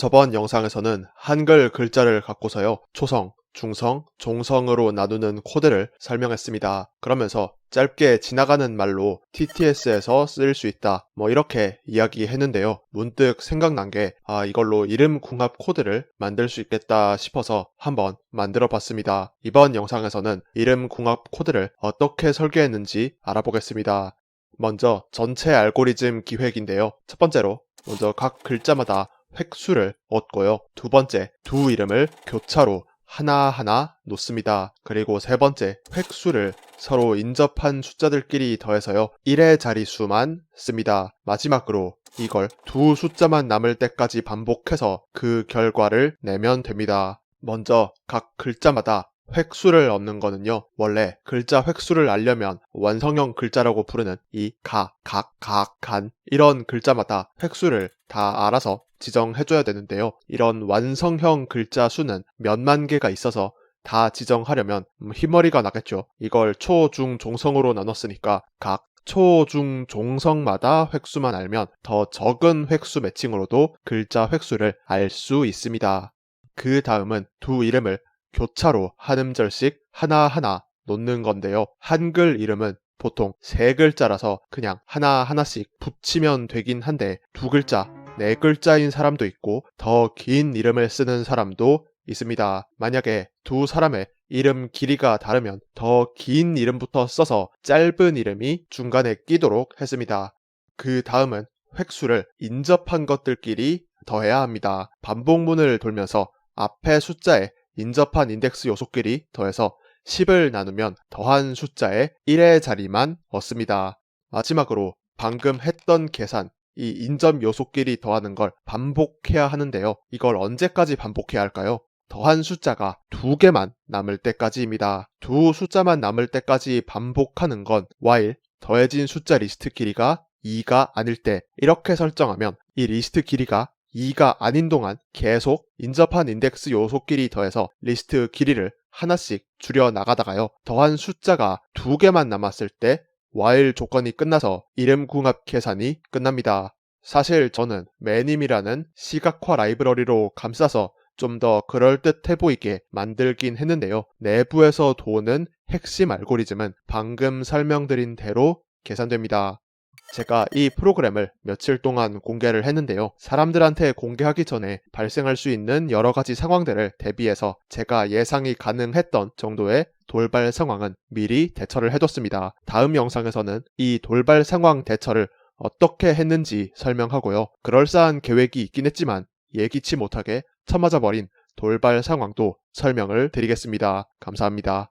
저번 영상에서는 한글 글자를 갖고서요. 초성, 중성, 종성으로 나누는 코드를 설명했습니다. 그러면서 짧게 지나가는 말로 TTS에서 쓰일 수 있다. 뭐 이렇게 이야기했는데요. 문득 생각난 게 아, 이걸로 이름 궁합 코드를 만들 수 있겠다 싶어서 한번 만들어 봤습니다. 이번 영상에서는 이름 궁합 코드를 어떻게 설계했는지 알아보겠습니다. 먼저 전체 알고리즘 기획인데요. 첫 번째로 먼저 각 글자마다 획수를 얻고요. 두 번째, 두 이름을 교차로 하나하나 놓습니다. 그리고 세 번째, 획수를 서로 인접한 숫자들끼리 더해서요. 1의 자리수만 씁니다. 마지막으로 이걸 두 숫자만 남을 때까지 반복해서 그 결과를 내면 됩니다. 먼저 각 글자마다 획수를 얻는 거는요. 원래 글자 획수를 알려면 완성형 글자라고 부르는 이 가, 각, 각, 간 이런 글자마다 획수를 다 알아서 지정해줘야 되는데요. 이런 완성형 글자 수는 몇만 개가 있어서 다 지정하려면 음, 휘머리가 나겠죠. 이걸 초, 중, 종성으로 나눴으니까 각 초, 중, 종성마다 획수만 알면 더 적은 획수 매칭으로도 글자 획수를 알 수 있습니다. 그 다음은 두 이름을 교차로 한 음절씩 하나하나 놓는 건데요. 한글 이름은 보통 세 글자라서 그냥 하나하나씩 붙이면 되긴 한데 두 글자, 네 글자인 사람도 있고 더 긴 이름을 쓰는 사람도 있습니다. 만약에 두 사람의 이름 길이가 다르면 더 긴 이름부터 써서 짧은 이름이 중간에 끼도록 했습니다. 그 다음은 획수를 인접한 것들끼리 더해야 합니다. 반복문을 돌면서 앞에 숫자에 인접한 인덱스 요소끼리 더해서 10을 나누면 더한 숫자의 1의 자리만 얻습니다. 마지막으로 방금 했던 계산, 이 인접 요소끼리 더하는 걸 반복해야 하는데요. 이걸 언제까지 반복해야 할까요? 더한 숫자가 두 개만 남을 때까지입니다. 두 숫자만 남을 때까지 반복하는 건 while 더해진 숫자 리스트 길이가 2가 아닐 때 이렇게 설정하면 이 리스트 길이가 2가 아닌 동안 계속 인접한 인덱스 요소끼리 더해서 리스트 길이를 하나씩 줄여 나가다가요. 더한 숫자가 두 개만 남았을 때 while 조건이 끝나서 이름 궁합 계산이 끝납니다. 사실 저는 매님이라는 시각화 라이브러리로 감싸서 좀 더 그럴듯해 보이게 만들긴 했는데요. 내부에서 도는 핵심 알고리즘은 방금 설명드린 대로 계산됩니다. 제가 이 프로그램을 며칠 동안 공개를 했는데요. 사람들한테 공개하기 전에 발생할 수 있는 여러 가지 상황들을 대비해서 제가 예상이 가능했던 정도의 돌발 상황은 미리 대처를 해뒀습니다. 다음 영상에서는 이 돌발 상황 대처를 어떻게 했는지 설명하고요. 그럴싸한 계획이 있긴 했지만 예기치 못하게 쳐맞아버린 돌발 상황도 설명을 드리겠습니다. 감사합니다.